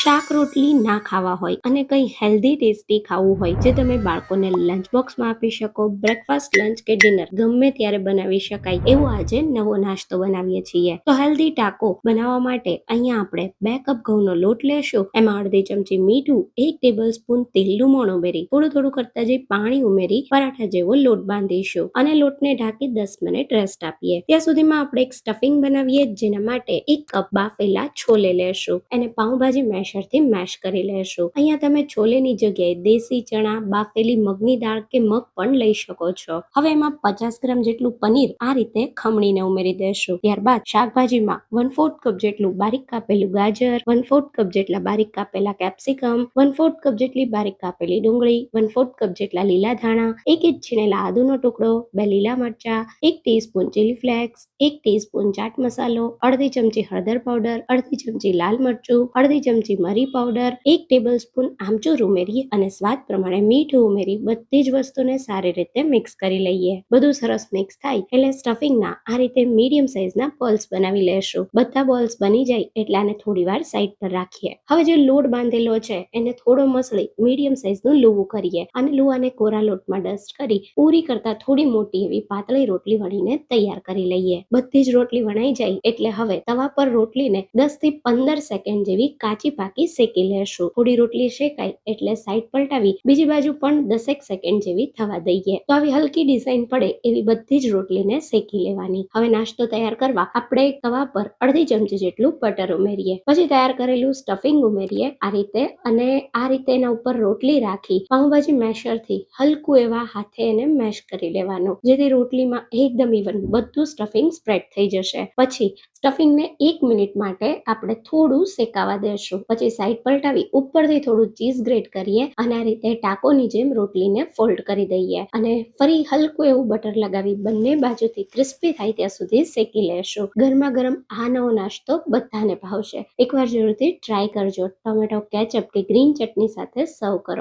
શાક રોટલી ના ખાવા હોય અને કંઈ હેલ્ધી ટેસ્ટી ખાવું હોય જે તમે બાળકોને લંચ બોક્સમાં આપી શકો બ્રેકફાસ્ટ લંચ કે ડિનર ગમે ત્યારે બનાવી શકાય એવો આજે નવો નાસ્તો બનાવીએ છીએ. તો હેલ્ધી ટાકો બનાવવા માટે અહીંયા આપણે બે કપ ઘઉંનો લોટ લેશું, એમાં અડધી ચમચી મીઠું, એક ટેબલ સ્પૂન તેલનું મોણ ઉમેરી, થોડું થોડું કરતા જઈ પાણી ઉમેરી, પરાઠા જેવો લોટ બાંધીશું અને લોટને ઢાંકી દસ મિનિટ રેસ્ટ આપીએ. ત્યાં સુધીમાં આપણે એક સ્ટફિંગ બનાવીએ, જેના માટે એક કપ બાફેલા છોલે લેશું. એને પાઉંભાજી મેશરથી મેશ કરી લેશું. અહીંયા તમે છોલેની જગ્યાએ દેશી ચણા, બાફેલી મગની દાળ કે મગ પણ લઈ શકો છો. હવે એમાં પચાસ ગ્રામ જેટલું પનીર આ રીતે ખમણીને ઉમેરી દેશું. ત્યારબાદ શાકભાજીમાં વન ફોર્થ કપ જેટલું બારીક કાપેલું ગાજર વન ફોર્થ કપ જેટલા બારીક કાપેલા કેપ્સિકમ વન ફોર્થ કપ જેટલી બારીક કાપેલી ડુંગળી વન ફોર્થ કપ જેટલા લીલા ધાણા, એક ઇંચ છીણેલા આદુનો ટુકડો, બે લીલા મરચા, એક ટીસ્પૂન ચીલી ફ્લેક્સ એક ટીસ્પૂન ચાટ મસાલો, અડધી ચમચી હળદર પાવડર અડધી ચમચી લાલ મરચું, અડધી ચમચી મરી પાવડર એક ટેબલ સ્પૂન આમચૂર ઉમેરી અને સ્વાદ પ્રમાણે મીઠું ઉમેરી બધી જ વસ્તુને સારી રીતે મિક્સ કરી લઈએ. બધું સરસ મિક્સ થાય એટલે સ્ટફિંગના આ રીતે મીડિયમ સાઇઝના બોલ્સ બનાવી લેશું. બધા બોલ્સ બની જાય એટલે આને થોડી વાર સાઈડ પર રાખીએ. હવે જે લોટ બાંધેલો છે, એને થોડો મસળી મીડિયમ સાઇઝનું લુવું કરીએ અને લુવાને કોરા લોટમાં ડસ્ટ કરી પૂરી કરતા થોડી મોટી એવી પાતળી રોટલી વણીને તૈયાર કરી લઈએ. બધી જ રોટલી વણાઈ જાય એટલે હવે તવા પર રોટલીને દસથી પંદર સેકન્ડ જેવી કાચી પાકી શેકી લેશું. થોડી રોટલી શેકાય એટલે સાઈડ પલટાવી બીજી બાજુ પણ દસેક સેકન્ડ જેવી થવા દઈએ. તો આવી હલકી ડિઝાઇન પડે એવી બધી જ રોટલીને શેકી લેવાની. હવે નાસ્તો તૈયાર કરવા આપણે તવા પર અડધી ચમચી જેટલું બટર ઉમેરીએ. પછી તૈયાર કરેલું સ્ટફિંગ ઉમેરીએ આ રીતે અને આ રીતે એના ઉપર રોટલી રાખી પાઉંભાજી મેશરથી હલકું એવા હાથે એને મેશ કરી લેવાનું. જેથી રોટલીમાં એકદમ ઇવન બધું સ્ટફિંગ સ્પ્રેડ થઈ જશે. પછી સ્ટફિંગને એક મિનિટ માટે આપણે થોડું શેકાવા દેશું. પછી સાઈડ પલટાવી ઉપરથી થોડું ચીઝ ગ્રેટ કરીએ અને આ રીતે ટાકોની જેમ રોટલીને ફોલ્ડ કરી દઈએ અને ફરી હલકું એવું બટર લગાવી બંને બાજુથી ક્રિસ્પી થાય ત્યાં સુધી શેકી લેશું. ગરમા ગરમ આ નવો નાસ્તો બધાને ભાવશે. એકવાર જરૂરથી ટ્રાય કરજો. ટોમેટો, કેચઅપ કે ગ્રીન ચટણી સાથે સર્વ કરો.